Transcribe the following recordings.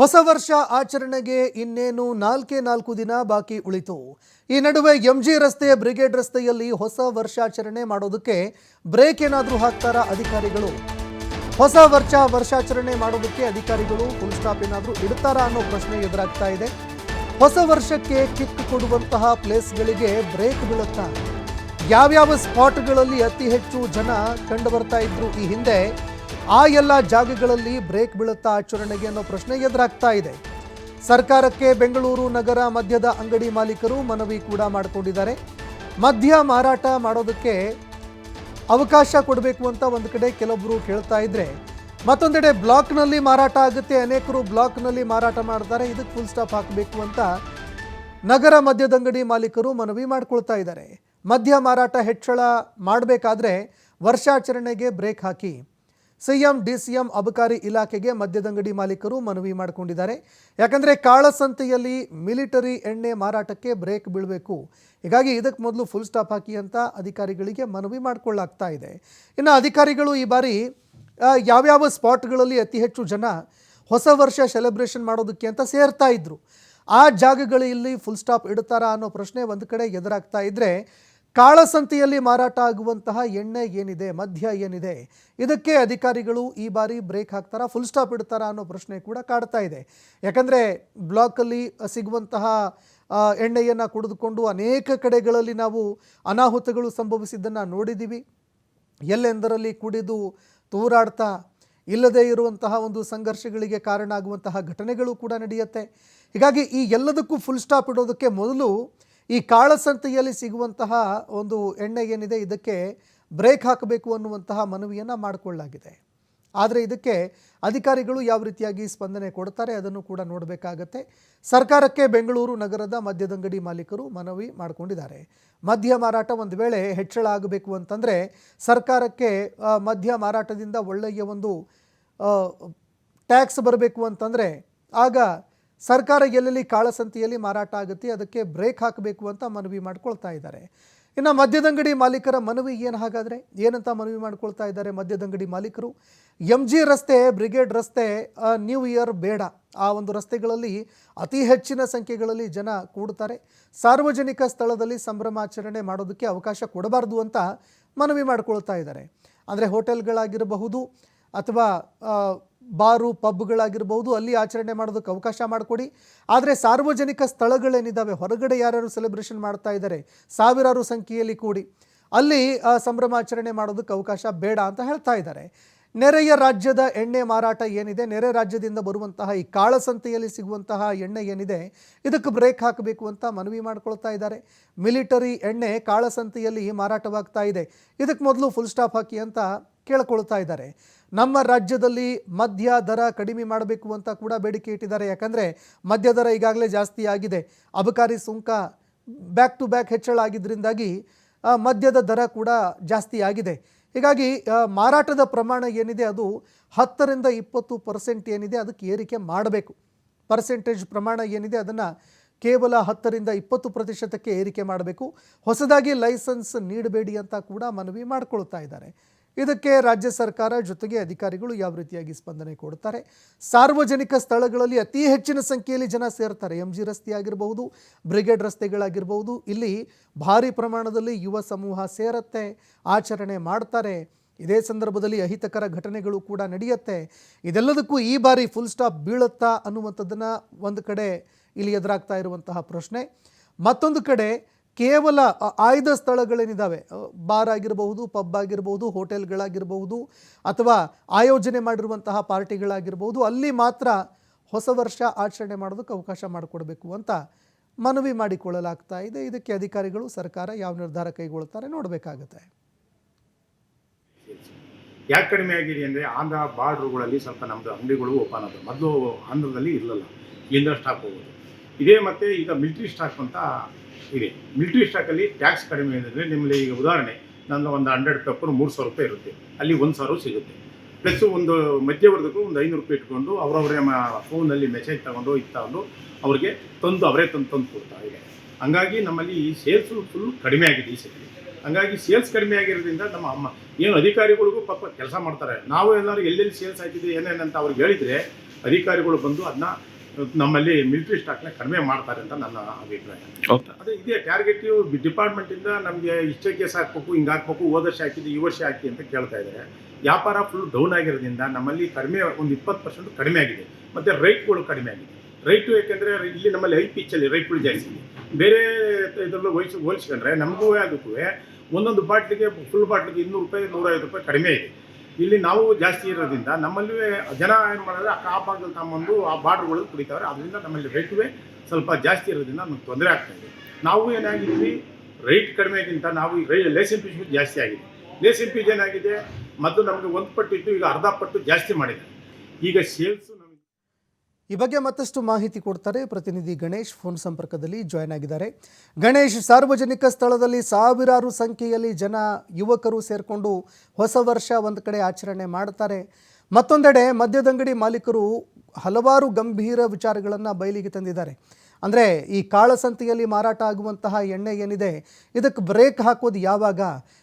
ಹೊಸ ವರ್ಷ ಆಚರಣೆಗೆ ಇನ್ನೇನು ನಾಲ್ಕೇ ನಾಲ್ಕು ದಿನ ಬಾಕಿ ಉಳಿತು. ಈ ನಡುವೆ ಎಂಜಿ ರಸ್ತೆ, ಬ್ರಿಗೇಡ್ ರಸ್ತೆಯಲ್ಲಿ ಹೊಸ ವರ್ಷಾಚರಣೆ ಮಾಡೋದಕ್ಕೆ ಬ್ರೇಕ್ ಏನಾದರೂ ಹಾಕ್ತಾರಾ ಅಧಿಕಾರಿಗಳು? ಹೊಸ ವರ್ಷ ವರ್ಷಾಚರಣೆ ಮಾಡೋದಕ್ಕೆ ಅಧಿಕಾರಿಗಳು ಫುಲ್ ಸ್ಟಾಪ್ ಏನಾದರೂ ಇಡ್ತಾರಾ ಅನ್ನೋ ಪ್ರಶ್ನೆ ಎದುರಾಗ್ತಾ ಇದೆ. ಹೊಸ ವರ್ಷಕ್ಕೆ ಕಿಕ್ ಕೊಡುವಂತಹ ಪ್ಲೇಸ್ಗಳಿಗೆ ಬ್ರೇಕ್ ಬೀಳುತ್ತಾ? ಯಾವ್ಯಾವ ಸ್ಪಾಟ್ಗಳಲ್ಲಿ ಅತಿ ಹೆಚ್ಚು ಜನ ಕಂಡು ಬರ್ತಾ ಇದ್ರು ಈ ಹಿಂದೆ? ಆ ಎಲ್ಲ ಜಾಗಗಳಲ್ಲಿ ಬ್ರೇಕ್ ಬೀಳುತ್ತಾ ಆಚರಣೆಗೆ ಅನ್ನೋ ಪ್ರಶ್ನೆ ಎದುರಾಗ್ತಾ ಇದೆ. ಸರ್ಕಾರಕ್ಕೆ ಬೆಂಗಳೂರು ನಗರ ಮದ್ಯದ ಅಂಗಡಿ ಮಾಲೀಕರು ಮನವಿ ಕೂಡ ಮಾಡಿಕೊಂಡಿದ್ದಾರೆ. ಮದ್ಯ ಮಾರಾಟ ಮಾಡೋದಕ್ಕೆ ಅವಕಾಶ ಕೊಡಬೇಕು ಅಂತ ಒಂದು ಕಡೆ ಕೆಲವೊಬ್ಬರು ಕೇಳ್ತಾ ಇದ್ರೆ, ಮತ್ತೊಂದೆಡೆ ಬ್ಲಾಕ್ನಲ್ಲಿ ಮಾರಾಟ ಆಗುತ್ತೆ, ಅನೇಕರು ಬ್ಲಾಕ್ನಲ್ಲಿ ಮಾರಾಟ ಮಾಡ್ತಾರೆ, ಇದಕ್ಕೆ ಫುಲ್ ಸ್ಟಾಪ್ ಹಾಕಬೇಕು ಅಂತ ನಗರ ಮದ್ಯದಂಗಡಿ ಮಾಲೀಕರು ಮನವಿ ಮಾಡ್ಕೊಳ್ತಾ ಇದ್ದಾರೆ. ಮದ್ಯ ಮಾರಾಟ ಹೆಚ್ಚಳ ಮಾಡಬೇಕಾದ್ರೆ ವರ್ಷಾಚರಣೆಗೆ ಬ್ರೇಕ್ ಹಾಕಿ ಸಿಎಂ, ಡಿಸಿಎಂ ಅಬಕಾರಿ ಇಲಾಖೆಗೆ ಮದ್ಯದಂಗಡಿ ಮಾಲೀಕರು ಮನವಿ ಮಾಡಿಕೊಂಡಿದ್ದಾರೆ. ಯಾಕಂದರೆ ಕಾಳಸಂತೆಯಲ್ಲಿ ಮಿಲಿಟರಿ ಎಣ್ಣೆ ಮಾರಾಟಕ್ಕೆ ಬ್ರೇಕ್ ಬೀಳಬೇಕು. ಹೀಗಾಗಿ ಇದಕ್ಕೆ ಮೊದಲು ಫುಲ್ ಸ್ಟಾಪ್ ಹಾಕಿ ಅಂತ ಅಧಿಕಾರಿಗಳಿಗೆ ಮನವಿ ಮಾಡಿಕೊಳ್ಳಾಗ್ತಾ ಇದೆ. ಇನ್ನು ಅಧಿಕಾರಿಗಳು ಈ ಬಾರಿ ಯಾವ್ಯಾವ ಸ್ಪಾಟ್ಗಳಲ್ಲಿ ಅತಿ ಹೆಚ್ಚು ಜನ ಹೊಸ ವರ್ಷ ಸೆಲೆಬ್ರೇಷನ್ ಮಾಡೋದಕ್ಕೆ ಅಂತ ಸೇರ್ತಾ ಇದ್ರು. ಆ ಜಾಗಗಳಲ್ಲಿ ಫುಲ್ ಸ್ಟಾಪ್ ಇಡ್ತಾರಾ ಅನ್ನೋ ಪ್ರಶ್ನೆ ಒಂದು ಕಡೆ ಎದುರಾಗ್ತಾ ಇದ್ರೆ ಕಾಳಸಂತೆಯಲ್ಲಿ ಮಾರಾಟ ಆಗುವಂತಹ ಎಣ್ಣೆ ಏನಿದೆ, ಮದ್ಯ ಏನಿದೆ, ಇದಕ್ಕೆ ಅಧಿಕಾರಿಗಳು ಈ ಬಾರಿ ಬ್ರೇಕ್ ಹಾಕ್ತಾರಾ ಫುಲ್ ಸ್ಟಾಪ್ ಇಡ್ತಾರಾ ಅನ್ನೋ ಪ್ರಶ್ನೆ ಕೂಡ ಕಾಡ್ತಾ ಇದೆ. ಯಾಕಂದರೆ ಬ್ಲಾಕಲ್ಲಿ ಸಿಗುವಂತಹ ಎಣ್ಣೆಯನ್ನು ಕುಡಿದುಕೊಂಡು ಅನೇಕ ಕಡೆಗಳಲ್ಲಿ ನಾವು ಅನಾಹುತಗಳು ಸಂಭವಿಸಿದ್ದನ್ನು ನೋಡಿದ್ದೀವಿ ಎಲ್ಲೆಂದರಲ್ಲಿ ಕುಡಿದು ತೂರಾಡ್ತಾ, ಇಲ್ಲದೇ ಇರುವಂತಹ ಒಂದು ಸಂಘರ್ಷಗಳಿಗೆ ಕಾರಣ ಆಗುವಂತಹ ಘಟನೆಗಳು ಕೂಡ ನಡೆಯುತ್ತೆ. ಹೀಗಾಗಿ ಈ ಎಲ್ಲದಕ್ಕೂ ಫುಲ್ ಸ್ಟಾಪ್ ಇಡೋದಕ್ಕೆ ಮೊದಲು ಈ ಕಾಳಸಂತೆಯಲ್ಲಿ ಸಿಗುವಂತಹ ಒಂದು ಎಣ್ಣೆ ಏನಿದೆ, ಇದಕ್ಕೆ ಬ್ರೇಕ್ ಹಾಕಬೇಕು ಅನ್ನುವಂತಹ ಮನವಿಯನ್ನು ಮಾಡಿಕೊಳ್ಳಲಾಗಿದೆ. ಆದರೆ ಇದಕ್ಕೆ ಅಧಿಕಾರಿಗಳು ಯಾವ ರೀತಿಯಾಗಿ ಸ್ಪಂದನೆ ಕೊಡ್ತಾರೆ ಅದನ್ನು ಕೂಡ ನೋಡಬೇಕಾಗತ್ತೆ. ಸರ್ಕಾರಕ್ಕೆ ಬೆಂಗಳೂರು ನಗರದ ಮದ್ಯದಂಗಡಿ ಮಾಲೀಕರು ಮನವಿ ಮಾಡಿಕೊಂಡಿದ್ದಾರೆ. ಮದ್ಯ ಮಾರಾಟ ಒಂದು ವೇಳೆ ಹೆಚ್ಚಳ ಆಗಬೇಕು ಅಂತಂದರೆ ಸರ್ಕಾರಕ್ಕೆ ಮದ್ಯ ಮಾರಾಟದಿಂದ ಒಳ್ಳೆಯ ಒಂದು ಟ್ಯಾಕ್ಸ್ ಬರಬೇಕು ಅಂತಂದರೆ ಆಗ ಸರ್ಕಾರ ಎಲ್ಲೆಲ್ಲಿ ಕಾಳಸಂತೆಯಲ್ಲಿ ಮಾರಾಟ ಆಗುತ್ತೆ, ಅದಕ್ಕೆ ಬ್ರೇಕ್ ಹಾಕಬೇಕು ಅಂತ ಮನವಿ ಮಾಡ್ಕೊಳ್ತಾ ಇದ್ದಾರೆ. ಇನ್ನು ಮದ್ಯದಂಗಡಿ ಮಾಲೀಕರ ಮನವಿ ಏನು ಹಾಗಾದರೆ? ಏನಂತ ಮನವಿ ಮಾಡ್ಕೊಳ್ತಾ ಇದ್ದಾರೆ ಮದ್ಯದಂಗಡಿ ಮಾಲೀಕರು? ಎಂ ಜಿ ರಸ್ತೆ, ಬ್ರಿಗೇಡ್ ರಸ್ತೆ ನ್ಯೂ ಇಯರ್ ಬೇಡ. ಆ ಒಂದು ರಸ್ತೆಗಳಲ್ಲಿ ಅತಿ ಹೆಚ್ಚಿನ ಸಂಖ್ಯೆಗಳಲ್ಲಿ ಜನ ಕೂಡ್ತಾರೆ. ಸಾರ್ವಜನಿಕ ಸ್ಥಳದಲ್ಲಿ ಸಂಭ್ರಮಾಚರಣೆ ಮಾಡೋದಕ್ಕೆ ಅವಕಾಶ ಕೊಡಬಾರ್ದು ಅಂತ ಮನವಿ ಮಾಡ್ಕೊಳ್ತಾ ಇದ್ದಾರೆ. ಅಂದರೆ ಹೋಟೆಲ್ಗಳಾಗಿರಬಹುದು ಅಥವಾ ಬಾರು, ಪಬ್ಗಳಾಗಿರ್ಬೋದು, ಅಲ್ಲಿ ಆಚರಣೆ ಮಾಡೋದಕ್ಕೆ ಅವಕಾಶ ಮಾಡಿಕೊಡಿ. ಆದರೆ ಸಾರ್ವಜನಿಕ ಸ್ಥಳಗಳೇನಿದ್ದಾವೆ ಹೊರಗಡೆ ಯಾರ್ಯಾರು ಸೆಲೆಬ್ರೇಷನ್ ಮಾಡ್ತಾ ಇದ್ದಾರೆ ಸಾವಿರಾರು ಸಂಖ್ಯೆಯಲ್ಲಿ ಕೂಡಿ. ಅಲ್ಲಿ ಸಂಭ್ರಮಾಚರಣೆ ಮಾಡೋದಕ್ಕೆ ಅವಕಾಶ ಬೇಡ ಅಂತ ಹೇಳ್ತಾ ಇದ್ದಾರೆ ನೆರೆಯ ರಾಜ್ಯದ ಎಣ್ಣೆ ಮಾರಾಟ ಏನಿದೆ? ನೆರೆ ರಾಜ್ಯದಿಂದ ಬರುವಂತಹ ಈ ಕಾಳಸಂತೆಯಲ್ಲಿ ಸಿಗುವಂತಹ ಎಣ್ಣೆ ಏನಿದೆ? ಇದಕ್ಕೆ ಬ್ರೇಕ್ ಹಾಕಬೇಕು ಅಂತ ಮನವಿ ಮಾಡ್ಕೊಳ್ತಾ ಇದ್ದಾರೆ ಮಿಲಿಟರಿ ಎಣ್ಣೆ ಕಾಳಸಂತೆಯಲ್ಲಿ ಮಾರಾಟವಾಗ್ತಾ ಇದೆ. ಇದಕ್ಕೆ ಮೊದಲು ಫುಲ್ ಸ್ಟಾಪ್ ಹಾಕಿ ಅಂತ ಕೇಳ್ಕೊಳ್ತಾ ಇದ್ದಾರೆ. ನಮ್ಮ ರಾಜ್ಯದಲ್ಲಿ ಮದ್ಯ ದರ ಕಡಿಮೆ ಮಾಡಬೇಕು ಅಂತ ಕೂಡ ಬೇಡಿಕೆ ಇಟ್ಟಿದ್ದಾರೆ. ಯಾಕಂದರೆ ಮದ್ಯ ದರ ಈಗಾಗಲೇ ಜಾಸ್ತಿ ಆಗಿದೆ. ಅಬಕಾರಿ ಸುಂಕ ಬ್ಯಾಕ್ ಟು ಬ್ಯಾಕ್ ಹೆಚ್ಚಳ ಆಗಿದ್ದರಿಂದಾಗಿ ಮದ್ಯದ ದರ ಕೂಡ ಜಾಸ್ತಿ ಆಗಿದೆ. ಹೀಗಾಗಿ ಮಾರಾಟದ ಪ್ರಮಾಣ ಏನಿದೆ ಅದು ಹತ್ತರಿಂದ ಇಪ್ಪತ್ತು ಪರ್ಸೆಂಟ್ ಏನಿದೆ ಅದಕ್ಕೆ ಏರಿಕೆ ಮಾಡಬೇಕು. ಪರ್ಸೆಂಟೇಜ್ ಪ್ರಮಾಣ ಏನಿದೆ ಅದನ್ನು ಕೇವಲ ಹತ್ತರಿಂದ ಇಪ್ಪತ್ತು ಪ್ರತಿಶತಕ್ಕೆ ಏರಿಕೆ ಮಾಡಬೇಕು. ಹೊಸದಾಗಿ ಲೈಸೆನ್ಸ್ ನೀಡಬೇಡಿ ಅಂತ ಕೂಡ ಮನವಿ ಮಾಡಿಕೊಳ್ತಾ ಇದ್ದಾರೆ. ಇದಕ್ಕೆ ರಾಜ್ಯ ಸರ್ಕಾರ ಜೊತೆಗೆ ಅಧಿಕಾರಿಗಳು ಯಾವ ರೀತಿಯಾಗಿ ಸ್ಪಂದನೆ ಕೊಡ್ತಾರೆ? ಸಾರ್ವಜನಿಕ ಸ್ಥಳಗಳಲ್ಲಿ ಅತಿ ಹೆಚ್ಚಿನ ಸಂಖ್ಯೆಯಲ್ಲಿ ಜನ ಸೇರ್ತಾರೆ. ಎಂ ಜಿ ರಸ್ತೆ ಆಗಿರಬಹುದು, ಬ್ರಿಗೇಡ್ ರಸ್ತೆಗಳಾಗಿರಬಹುದು, ಇಲ್ಲಿ ಭಾರಿ ಪ್ರಮಾಣದಲ್ಲಿ ಯುವ ಸಮೂಹ ಸೇರತ್ತೆ, ಆಚರಣೆ ಮಾಡ್ತಾರೆ. ಇದೇ ಸಂದರ್ಭದಲ್ಲಿ ಅಹಿತಕರ ಘಟನೆಗಳು ಕೂಡ ನಡೆಯುತ್ತೆ. ಇದೆಲ್ಲದಕ್ಕೂ ಈ ಬಾರಿ ಫುಲ್ ಸ್ಟಾಪ್ ಬೀಳುತ್ತಾ ಅನ್ನುವಂಥದ್ದನ್ನು ಒಂದು ಕಡೆ ಇಲ್ಲಿ ಎದುರಾಗ್ತಾ ಇರುವಂತಹ ಪ್ರಶ್ನೆ. ಮತ್ತೊಂದು ಕಡೆ ಕೇವಲ ಆಯ್ದ ಸ್ಥಳಗಳೇನಿದ್ದಾವೆ ಬಾರ್ ಆಗಿರಬಹುದು, ಪಬ್ ಆಗಿರಬಹುದು, ಹೋಟೆಲ್ಗಳಾಗಿರಬಹುದು, ಅಥವಾ ಆಯೋಜನೆ ಮಾಡಿರುವಂತಹ ಪಾರ್ಟಿಗಳಾಗಿರ್ಬೋದು ಅಲ್ಲಿ ಮಾತ್ರ ಹೊಸ ವರ್ಷ ಆಚರಣೆ ಮಾಡೋದಕ್ಕೆ ಅವಕಾಶ ಮಾಡಿಕೊಡ್ಬೇಕು ಅಂತ ಮನವಿ ಮಾಡಿಕೊಳ್ಳಲಾಗ್ತಾ ಇದೆ. ಇದಕ್ಕೆ ಅಧಿಕಾರಿಗಳು, ಸರ್ಕಾರ ಯಾವ ನಿರ್ಧಾರ ಕೈಗೊಳ್ತಾರೆ ನೋಡಬೇಕಾಗುತ್ತೆ. ಯಾಕೆ ಕಡಿಮೆ ಆಗಿದೆ ಅಂದರೆ ಆಂಧ್ರ ಬಾರ್ಡ್ರುಗಳಲ್ಲಿ ಸ್ವಲ್ಪ ನಮ್ಮದು ಅಂಗಡಿಗಳು ಓಪನ್ ಆದವು. ಮೊದಲು ಆಂಧ್ರದಲ್ಲಿ ಇರಲಿಲ್ಲ. ಇಲ್ಲಿಂದ ಸ್ಟಾಕ್ ಹೋಗೋದು. ಇದೇ ಮತ್ತೆ ಈಗ ಮಿಲ್ಟ್ರಿ ಸ್ಟಾಕ್ ಅಂತ ಇದೆ. ಮಿಲ್ಟ್ರಿ ಸ್ಟಾಕಲ್ಲಿ ಟ್ಯಾಕ್ಸ್ ಕಡಿಮೆ ಅಂದರೆ ನಿಮ್ಮಲ್ಲಿ ಈಗ ಉದಾಹರಣೆ ನನ್ನ ಒಂದು ಹಂಡ್ರೆಡ್ ಪೇಪರ್ ಮೂರು ಸಾವಿರ ರೂಪಾಯಿ ಇರುತ್ತೆ. ಅಲ್ಲಿ ಒಂದು ಸಾವಿರ ಸಿಗುತ್ತೆ. ಪ್ಲಸ್ ಒಂದು ಮಧ್ಯವರ್ಗಕ್ಕೂ ಒಂದು ಐನೂರು ರೂಪಾಯಿ ಇಟ್ಕೊಂಡು ಅವರವರೇ ಫೋನಲ್ಲಿ ಮೆಸೇಜ್ ತಗೊಂಡು ಇದು ತಗೊಂಡು ಅವ್ರಿಗೆ ತಂದು ಅವರೇ ತಂದು ತಂದು ಕೊಡ್ತಾ ಇದೆ. ಹಂಗಾಗಿ ನಮ್ಮಲ್ಲಿ ಈ ಸೇಲ್ಸು ಫುಲ್ ಕಡಿಮೆ ಆಗಿದೆ ಈ ಸತಿ. ಹಂಗಾಗಿ ಸೇಲ್ಸ್ ಕಡಿಮೆ ಆಗಿರೋದ್ರಿಂದ ನಮ್ಮ ಅಮ್ಮ, ಏನು ಅಧಿಕಾರಿಗಳಿಗೂ ಪಾಪ ಕೆಲಸ ಮಾಡ್ತಾರೆ. ನಾವು ಎಲ್ಲರೂ ಎಲ್ಲೆಲ್ಲಿ ಸೇಲ್ಸ್ ಆಯ್ತಿದೆ ಏನೇನಂತ ಅವ್ರಿಗೆ ಹೇಳಿದರೆ ಅಧಿಕಾರಿಗಳು ಬಂದು ಅದನ್ನ ನಮ್ಮಲ್ಲಿ ಮಿಲಿಟರಿ ಸ್ಟಾಕ್ನ ಕಡಿಮೆ ಮಾಡ್ತಾರೆ ಅಂತ ನನ್ನ ಅಭಿಪ್ರಾಯ. ಅದೇ ಇದೇ ಟಾರ್ಗೆಟ್ ಡಿಪಾರ್ಟ್ಮೆಂಟಿಂದ ನಮಗೆ ಇಷ್ಟೇ ಕೇಸ್ ಹಾಕ್ಬೇಕು ಹಿಂಗೆ ಹಾಕ್ಬೇಕು ಹೋದ ವರ್ಷ ಹಾಕಿದ್ದು ಈ ವರ್ಷ ಹಾಕಿ ಅಂತ ಕೇಳ್ತಾ ಇದ್ದಾರೆ ವ್ಯಾಪಾರ ಫುಲ್ ಡೌನ್ ಆಗಿರೋದ್ರಿಂದ ನಮ್ಮಲ್ಲಿ ಕಡಿಮೆ ಒಂದು ಇಪ್ಪತ್ತು ಪರ್ಸೆಂಟ್ ಕಡಿಮೆ ಆಗಿದೆ. ಮತ್ತು ರೈಟ್ಗಳು ಕಡಿಮೆ ಆಗಿದೆ. ರೈಟು ಯಾಕೆಂದರೆ ಇಲ್ಲಿ ನಮ್ಮಲ್ಲಿ ಹೈ ಪಿಚ್ಚಲ್ಲಿ ರೈಟ್ಗಳು ಜಾಸ್ತಿ ಇದೆ. ಬೇರೆ ಇದರಲ್ಲೂ ಹೋಲಿಸಿ ಹೋಲಿಸ್ಕೊಂಡ್ರೆ ನಮಗೂ ಅದಕ್ಕೂ ಒಂದೊಂದು ಬಾಟ್ಲಿಗೆ ಫುಲ್ ಬಾಟ್ಲಿಗೆ ಇನ್ನೂರು ರೂಪಾಯಿ ನೂರೈವತ್ತು ರೂಪಾಯಿ ಕಡಿಮೆ ಇದೆ. ಇಲ್ಲಿ ನಾವು ಜಾಸ್ತಿ ಇರೋದ್ರಿಂದ ನಮ್ಮಲ್ಲಿ ಜನ ಏನು ಮಾಡಿದ್ರೆ ಆ ಭಾಗದಲ್ಲಿ ತಗೊಂಬಂದು ಆ ಬಾರ್ಡ್ರ್ಗಳು ಕುಡಿತಾವೆ ಅದರಿಂದ ನಮ್ಮಲ್ಲಿ ರೇಟುವೆ ಸ್ವಲ್ಪ ಜಾಸ್ತಿ ಇರೋದ್ರಿಂದ ನಮ್ಗೆ ತೊಂದರೆ ಆಗ್ತಾ ಇದೆ. ನಾವು ಏನಾಗಿದ್ವಿ ರೈಟ್ ಕಡಿಮೆಗಿಂತ ನಾವು ಈ ರೈ ಲೇಸನ್ ಫೀಸ್ ಜಾಸ್ತಿ ಆಗಿದೆ. ಲೇಸನ್ ಫೀಸ್ ಏನಾಗಿದೆ ಮತ್ತು ನಮಗೆ ಒಂದು ಪಟ್ಟು ಇತ್ತು ಈಗ ಅರ್ಧ ಪಟ್ಟು ಜಾಸ್ತಿ ಮಾಡಿದೆ ಈಗ ಸೇಲ್ಸು ಈ ಬಗ್ಗೆ ಮತ್ತಷ್ಟು ಮಾಹಿತಿ ಕೊಡ್ತಾರೆ ಪ್ರತಿನಿಧಿ ಗಣೇಶ್. ಫೋನ್ ಸಂಪರ್ಕದಲ್ಲಿ ಜಾಯ್ನ್ ಆಗಿದ್ದಾರೆ. ಗಣೇಶ್, ಸಾರ್ವಜನಿಕ ಸ್ಥಳದಲ್ಲಿ ಸಾವಿರಾರು ಸಂಖ್ಯೆಯಲ್ಲಿ ಜನ ಯುವಕರು ಸೇರಿಕೊಂಡು ಹೊಸ ವರ್ಷ ಒಂದು ಕಡೆ ಆಚರಣೆ ಮಾಡ್ತಾರೆ. ಮತ್ತೊಂದೆಡೆ ಮದ್ಯದಂಗಡಿ ಮಾಲೀಕರು ಹಲವಾರು ಗಂಭೀರ ವಿಚಾರಗಳನ್ನು ಬಯಲಿಗೆ ತಂದಿದ್ದಾರೆ. ಅಂದರೆ ಈ ಕಾಳಸಂತೆಯಲ್ಲಿ ಮಾರಾಟ ಆಗುವಂತಹ ಎಣ್ಣೆ ಏನಿದೆ, ಇದಕ್ಕೆ ಬ್ರೇಕ್ ಹಾಕೋದು ಯಾವಾಗ?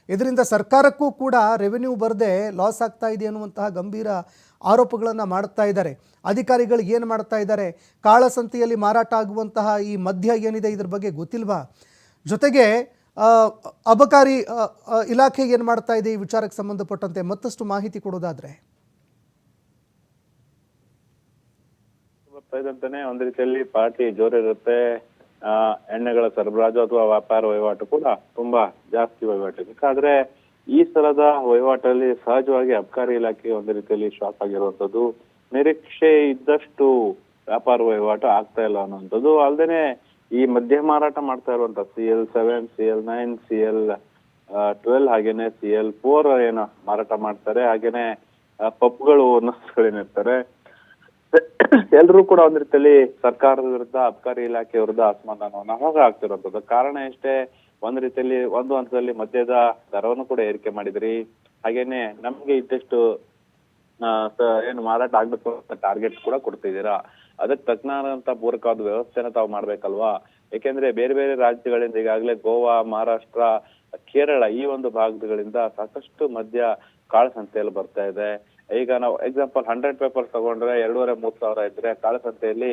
ಇದರಿಂದ ಸರ್ಕಾರಕ್ಕೂ ಕೂಡ ರೆವೆನ್ಯೂ ಬರದೆ ಲಾಸ್ ಆಗ್ತಾ ಇದೆ ಅನ್ನುವಂತಹ ಗಂಭೀರ ಆರೋಪಗಳನ್ನು ಮಾಡ್ತಾ ಇದ್ದಾರೆ. ಅಧಿಕಾರಿಗಳು ಏನು ಮಾಡ್ತಾ ಇದ್ದಾರೆ? ಕಾಳಸಂತೆಯಲ್ಲಿ ಮಾರಾಟ ಆಗುವಂತಹ ಈ ಮದ್ಯ ಏನಿದೆ ಇದ್ರ ಬಗ್ಗೆ ಗೊತ್ತಿಲ್ವಾ? ಜೊತೆಗೆ ಅಬಕಾರಿ ಇಲಾಖೆ ಏನು ಮಾಡ್ತಾ ಇದೆ ಈ ವಿಚಾರಕ್ಕೆ ಸಂಬಂಧಪಟ್ಟಂತೆ ಮತ್ತಷ್ಟು ಮಾಹಿತಿ ಕೊಡೋದಾದ್ರೆ? ಇದ್ದಂತಾನೆ ಒಂದ್ ರೀತಿಯಲ್ಲಿ ಪಾರ್ಟಿ ಜೋರಿರುತ್ತೆ. ಎಣ್ಣೆಗಳ ಸರಬರಾಜು ಅಥವಾ ವ್ಯಾಪಾರ ವಹಿವಾಟು ಕೂಡ ತುಂಬಾ ಜಾಸ್ತಿ ವಹಿವಾಟು ಆದ್ರೆ ಈ ಸಲದ ವಹಿವಾಟಲ್ಲಿ ಸಹಜವಾಗಿ ಅಬಕಾರಿ ಇಲಾಖೆ ಒಂದು ರೀತಿಯಲ್ಲಿ ಶಾಕ್ ಆಗಿರುವಂತದ್ದು ನಿರೀಕ್ಷೆ ಇದ್ದಷ್ಟು ವ್ಯಾಪಾರ ವಹಿವಾಟು ಆಗ್ತಾ ಇಲ್ಲ ಅನ್ನುವಂಥದ್ದು. ಅಲ್ಲದೆ ಈ ಮದ್ಯ ಮಾರಾಟ ಮಾಡ್ತಾ ಇರುವಂತ C L seven C L nine C L twelve ಹಾಗೇನೆ ಸಿ ಎಲ್ ಫೋರ್ ಏನೋ ಮಾರಾಟ ಮಾಡ್ತಾರೆ. ಹಾಗೇನೆ ಪಬ್ಗಳು ಓನರ್ಸ್ಗಳೇನಿರ್ತಾರೆ ಎಲ್ರೂ ಕೂಡ ಒಂದ್ ರೀತಿಯಲ್ಲಿ ಸರ್ಕಾರದ ವಿರುದ್ಧ ಅಬಕಾರಿ ಇಲಾಖೆ ವಿರುದ್ಧ ಅಸಮಾಧಾನವನ್ನ ಹೋಗ ಆಗ್ತಿರೋಂಥದ್ದು ಕಾರಣ ಎಷ್ಟೇ ಒಂದ್ ರೀತಿಯಲ್ಲಿ, ಒಂದು ಹಂತದಲ್ಲಿ ಮದ್ಯದ ದರವನ್ನು ಕೂಡ ಏರಿಕೆ ಮಾಡಿದ್ರಿ. ಹಾಗೇನೆ ನಮ್ಗೆ ಇದ್ದಷ್ಟು ಏನು ಮಾರಾಟ ಆಗ್ಬೇಕು ಅಂತ ಟಾರ್ಗೆಟ್ ಕೂಡ ಕೊಡ್ತಿದ್ದೀರಾ? ಅದಕ್ಕೆ ತಕ್ಕನಾದಂತ ಪೂರಕವಾದ ವ್ಯವಸ್ಥೆನ ತಾವು ಮಾಡ್ಬೇಕಲ್ವಾ? ಯಾಕೆಂದ್ರೆ ಬೇರೆ ಬೇರೆ ರಾಜ್ಯಗಳಿಂದ ಈಗಾಗಲೇ ಗೋವಾ, ಮಹಾರಾಷ್ಟ್ರ, ಕೇರಳ ಈ ಒಂದು ಭಾಗಗಳಿಂದ ಸಾಕಷ್ಟು ಮದ್ಯ ಕಾಳಸಂತೆಯಲ್ಲಿ ಬರ್ತಾ ಇದೆ. ಈಗ ನಾವು ಎಕ್ಸಾಂಪಲ್ ಹಂಡ್ರೆಡ್ ಪೇಪರ್ಸ್ ತಗೊಂಡ್ರೆ ಎರಡೂವರೆ, ಮೂರ್ ಸಾವಿರ ಇದ್ರೆ ಕಾಳಸಂತೆಯಲ್ಲಿ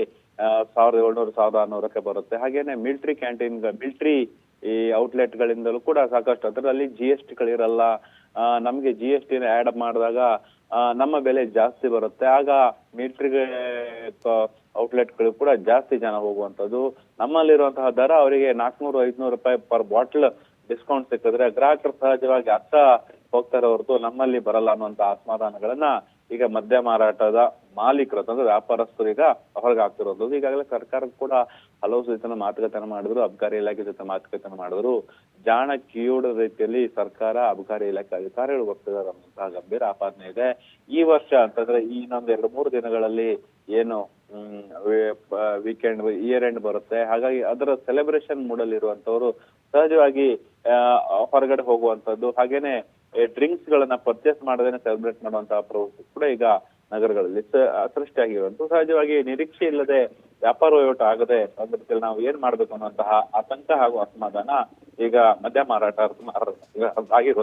ಸಾವಿರದ ಏಳ್ನೂರು, ಸಾವಿರದ ಆರ್ನೂರಕ್ಕೆ ಬರುತ್ತೆ. ಹಾಗೇನೆ ಮಿಲ್ಟ್ರಿ ಕ್ಯಾಂಟೀನ್ ಮಿಲಿಟರಿ ಈ ಔಟ್ಲೆಟ್ ಗಳಿಂದಲೂ ಕೂಡ ಸಾಕಷ್ಟು. ಅದರಲ್ಲಿ ಜಿ ಎಸ್ ಟಿಗಳಿರಲ್ಲ ನಮ್ಗೆ ಜಿ ಎಸ್ ಟಿನ ಆಡ್ ಮಾಡಿದಾಗ ನಮ್ಮ ಬೆಲೆ ಜಾಸ್ತಿ ಬರುತ್ತೆ. ಆಗ ಮೀಟ್ರಿಗೆ ಔಟ್ಲೆಟ್ಗಳು ಕೂಡ ಜಾಸ್ತಿ ಜನ ಹೋಗುವಂತದ್ದು ನಮ್ಮಲ್ಲಿರುವಂತಹ ದರ ಅವರಿಗೆ ನಾಲ್ಕನೂರು, ಐದ್ನೂರು ರೂಪಾಯಿ ಪರ್ ಬಾಟ್ಲ್ ಡಿಸ್ಕೌಂಟ್ ಸಿಕ್ಕಿದ್ರೆ ಗ್ರಾಹಕರು ಸಹಜವಾಗಿ ಅರ್ಥ ಹೋಗ್ತಾರೆ ಹೊರತು ನಮ್ಮಲ್ಲಿ ಬರಲ್ಲ ಅನ್ನುವಂತ ಅಸಮಾಧಾನಗಳನ್ನ ಈಗ ಮದ್ಯ ಮಾರಾಟದ ಮಾಲೀಕರು ಅಂತಂದ್ರೆ ವ್ಯಾಪಾರಸ್ಥರು ಈಗ ಹೊರಗೆ ಆಗ್ತಿರೋದು. ಈಗಾಗಲೇ ಸರ್ಕಾರ ಕೂಡ ಹಲವು ಜೊತೆ ಮಾತುಕತೆನ ಮಾಡಿದ್ರು. ಅಬಕಾರಿ ಇಲಾಖೆ ಜೊತೆ ಮಾತುಕತೆ ಮಾಡಿದ್ರು. ಜಾಣ ಕಿಯೋಡ ರೀತಿಯಲ್ಲಿ ಸರ್ಕಾರ ಅಬಕಾರಿ ಇಲಾಖೆ ಅಧಿಕಾರಿಗಳು ಬರ್ತಿದ್ದಾರೆ ಅನ್ನುವಂತಹ ಗಂಭೀರ ಆಪಾದನೆ ಇದೆ. ಈ ವರ್ಷ ಅಂತಂದ್ರೆ ಈ ಇನ್ನೊಂದ್ ಎರಡು ಮೂರು ದಿನಗಳಲ್ಲಿ ಏನು ವೀಕೆಂಡ್ ಇಯರ್ ಎಂಡ್ ಬರುತ್ತೆ. ಹಾಗಾಗಿ ಅದರ ಸೆಲೆಬ್ರೇಷನ್ ಮೂಡಲ್ಲಿ ಇರುವಂತವ್ರು ಸಹಜವಾಗಿ ಹೊರಗಡೆ ಹೋಗುವಂತದ್ದು. ಹಾಗೇನೆ ಡ್ರಿಂಕ್ಸ್ ಗಳನ್ನ ಪರ್ಚೇಸ್ ಮಾಡದೇನೆ ಸೆಲೆಬ್ರೇಟ್ ಮಾಡುವಂತಹ ಪ್ರವೃತ್ತಿ ಕೂಡ ಈಗ ನಗರಗಳಲ್ಲಿ ಸೃಷ್ಟಿಯಾಗಿರುವಂತ ಸಹಜವಾಗಿ ನಿರೀಕ್ಷೆ ಇಲ್ಲದೆ ವ್ಯಾಪಾರ ವಹಿವಾಟು ಆಗದೆ ಒಂದ್ ನಾವು ಏನ್ ಮಾಡ್ಬೇಕು ಅನ್ನುವಂತಹ ಆತಂಕ ಹಾಗೂ ಅಸಮಾಧಾನ ಈಗ ಮದ್ಯ ಮಾರಾಟ ಆಗಿರೋದು